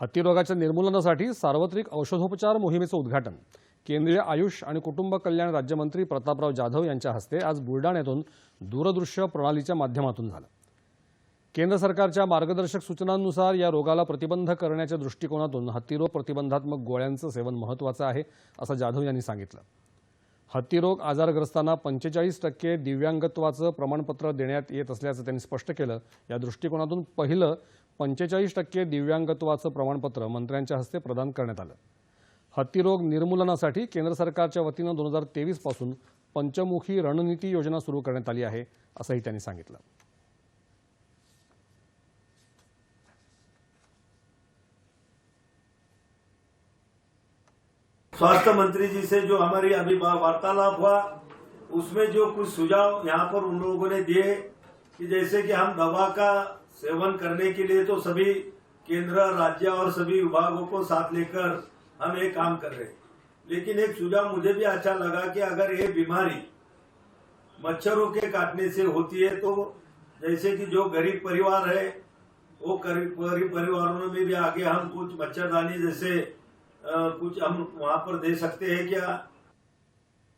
हत्तीरोगाच्या निर्मूलनासाठी सार्वत्रिक औषधोपचार मोहिमेचं उद्घाटन. केंद्रीय आयुष आणि कुटुंब कल्याण राज्यमंत्री प्रतापराव जाधव यांच्या हस्ते आज बुलडाण्यातून दूरदृश्य प्रणालीच्या माध्यमातून झालं. केंद्र सरकारच्या मार्गदर्शक सूचनांनुसार या रोगाला प्रतिबंध करण्याच्या दृष्टिकोनातून हत्तीरोग प्रतिबंधात्मक गोळ्यांचं सेवन महत्त्वाचं आहे असं जाधव यांनी सांगितलं. हत्तीरोग आजारग्रस्तांना पंचेचाळीस टक्के दिव्यांगत्वाचं प्रमाणपत्र देण्यात येत असल्याचं त्यांनी स्पष्ट केलं. या दृष्टिकोनातून पहिलं पंचेचाळीस टक्के दिव्यांगत्वाचं प्रमाणपत्र मंत्र्यांच्या हस्ते प्रदान करण्यात आलं. हत्तीरोग निर्मूलनासाठी केंद्र सरकारच्या वतीनं दोन हजार तेवीसपासून पंचमुखी रणनीती योजना सुरू करण्यात आली आहे असंही त्यांनी सांगितलं. स्वास्थ्य मंत्री जी से जो हमारी अभी वार्तालाप हुआ उसमें जो कुछ सुझाव यहाँ पर उन लोगों ने दिए कि जैसे कि हम दवा का सेवन करने के लिए तो सभी केंद्र, राज्य और सभी विभागों को साथ लेकर हम ये काम कर रहे लेकिन एक सुझाव मुझे भी अच्छा लगा कि अगर ये बीमारी मच्छरों के काटने से होती है तो जैसे कि जो गरीब परिवार है, वो गरीब परिवारों में भी आगे हम कुछ मच्छरदानी जैसे कुछ हम वहाँ पर दे सकते हैं क्या?